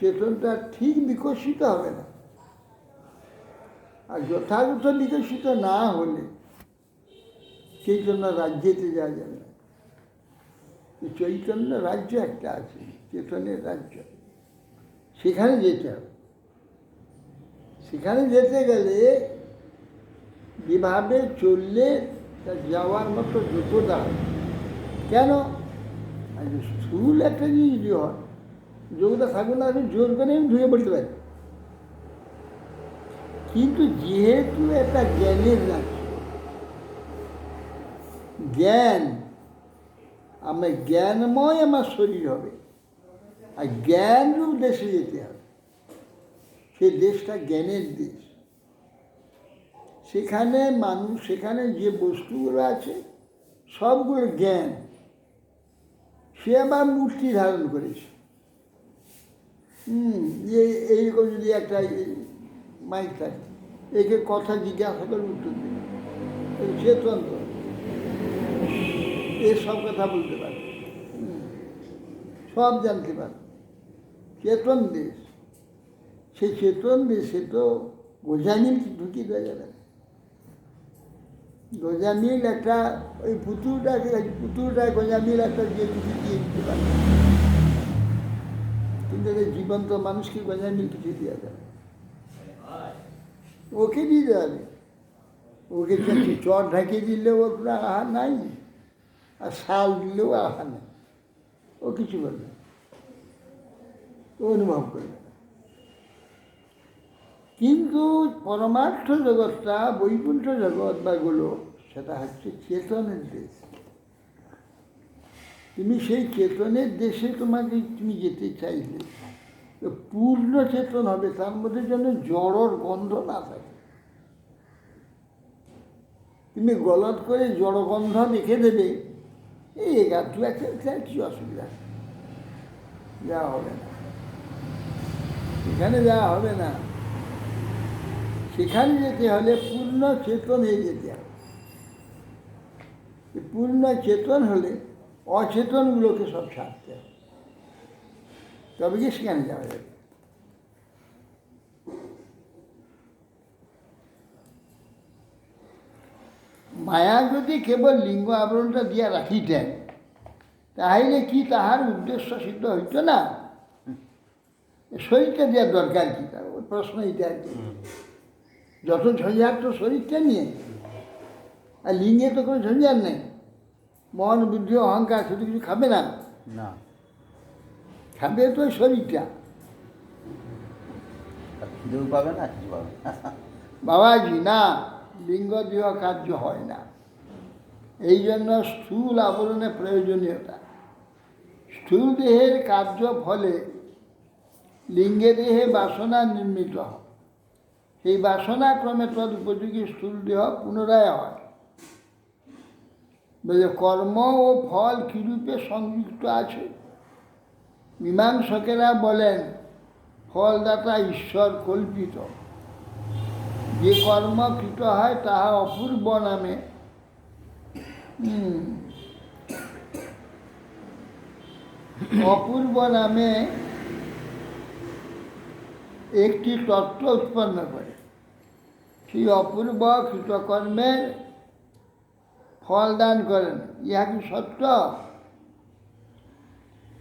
চেতনটা ঠিক বিকশিত হবে না। আর যথাযথ বিকশিত না হলে চৈতন্য রাজ্যেতে যাওয়া যাবে না। চৈতন্য রাজ্য একটা আছে, চেতনের রাজ্য। সেখানে যেতে হবে। সেখানে যেতে গেলে যেভাবে চললে তা যাওয়ার মতো যোগ্যতা হবে। কেন? স্থূল একটা জিনিস হয়। যোগ্যতা থাকবে না আমি জোর করে ঢুকে পড়তে পারি কিন্তু যেহেতু একটা জ্ঞানের রাজ্য জ্ঞান, আমার জ্ঞানময় আমার শরীর হবে, আর জ্ঞানরূপ দেশে যেতে হবে। সে দেশটা জ্ঞানের দেশ। সেখানে মানুষ, সেখানে যে বস্তুগুলো আছে, সবগুলো জ্ঞান। সে আবার মূর্তি ধারণ করেছে। হুম, যে এইরকম যদি একটা মাইক থাকে, একে কথা জিজ্ঞাসা করে উত্তর দেবে। এই চেতন তো এ সব কথা বলতে পারে সব জানতে পারে চেতন দেশ। সেই চেতন দেশে তো গোজামিল ঢুকিয়ে দেওয়া যাবে গোজামিল একটা ওই পুতুলটাকে, পুতুলটায় গোজামিল একটা দিয়ে কিছু দিয়ে দিতে পারে কিন্তু এই জীবন্ত মানুষকে গোজামিল কিছু দেওয়া যাবে। ওকে দিয়ে দেওয়া যাবে ওকে চট ঢাকিয়ে দিলেও ওর কোনো আহার নাই। আর শাল দিলেও আহার নাই। ও কিছু। ও অনুভব করবে কিন্তু পরমার্থ জগৎটা বৈকুণ্ঠ জগৎ বা গুলো সেটা হচ্ছে চেতনের দেশ। তুমি সেই চেতনের দেশে তোমাকে তুমি যেতে চাইলে পূর্ণ চেতন হবে, তার মধ্যে যেন জড়র গন্ধ না থাকে। তুমি গলত করে জড় গন্ধ রেখে দেবে, এই এগারটু একটা তার কি অসুবিধা? যাওয়া হবে না। সেখানে যাওয়া হবে না। সেখানে যেতে হলে পূর্ণ চেতন হয়ে যেতে হবে। পূর্ণ চেতন হলে অচেতনগুলোকে সব ছাড়তে হবে। তবে কি সেখানে যাওয়া যাবে। মায়া যদি কেবল লিঙ্গ আবরণটা দিয়া রাখিতেন, তাহলে কি তাহার উদ্দেশ্য সিদ্ধ হইত না? শরীরটা দেওয়ার দরকার কি? তার ওই প্রশ্ন এটা আর কি? যত ঝঞ্ঝাট তো শরীরটা নিয়ে। আর লিঙ্গে তো কোনো ঝঞ্ঝাট নেই। মন বুদ্ধি অহংকার শুধু কিছু খাবে না? না। খাবে তো শরীরটা। খিদেও পাবে না কিছু পাবে বাবাজি না লিঙ্গ দেহ কার্য হয় না। এই জন্য স্থূল আবরণের প্রয়োজনীয়তা। স্থূল দেহের কার্য ফলে লিঙ্গে দেহে বাসনা নির্মিত হয়। সেই বাসনা ক্রমে তদ উপযোগী স্থূল দেহ পুনরায় হয়। বলে কর্ম ও ফল কীরূপে সংযুক্ত আছে? মীমাংসকেরা বলেন, ফলদাতা ঈশ্বর কল্পিত। যে কর্ম কৃত হয় তাহা অপূর্ব নামে। অপূর্ব নামে একটি তত্ত্ব উৎপন্ন করে। সেই অপূর্ব কৃতকর্মের ফল দান করেন। ইহা কি সত্য।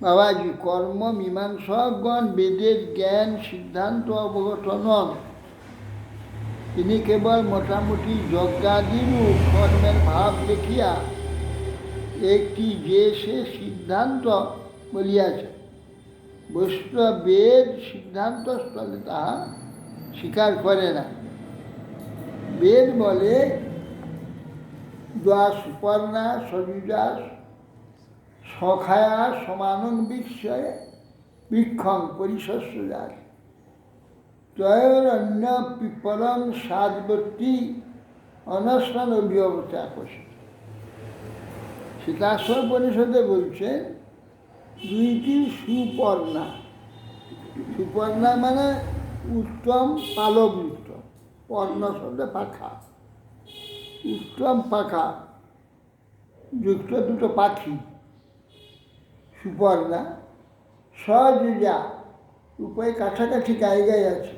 বাবাজি, কর্ম মীমাংসকগণ বেদের জ্ঞান, সিদ্ধান্ত অবগত নন তিনি কেবল মোটামুটি যজ্ঞাদিরূপ কর্মের ভাব দেখিয়া একটি যে সে সিদ্ধান্ত বলিয়াছে বৈষ্ণব বেদ সিদ্ধান্ত স্থলে তাহা স্বীকার করে না। বেদ বলে দ্বা সুপর্ণা সবিদাস সখায়া সমানং বিক্ষয়ে বৃক্ষং পরিশস্য যায় ত্রয়োরণ্য পিপলং সাদবর্তী অনশন অভিয়বতা করছে সীতাশ্বর পরিষদে বলছেন, দুইটি সুপর্ণা। সুপর্ণা মানে উত্তম পালকযুক্ত পর্ণ শব্দে পাখা। উত্তম পাখা যুক্ত দুটো পাখি সুপর্ণা যা উপায় কাছাকাছি জায়গায় আছে।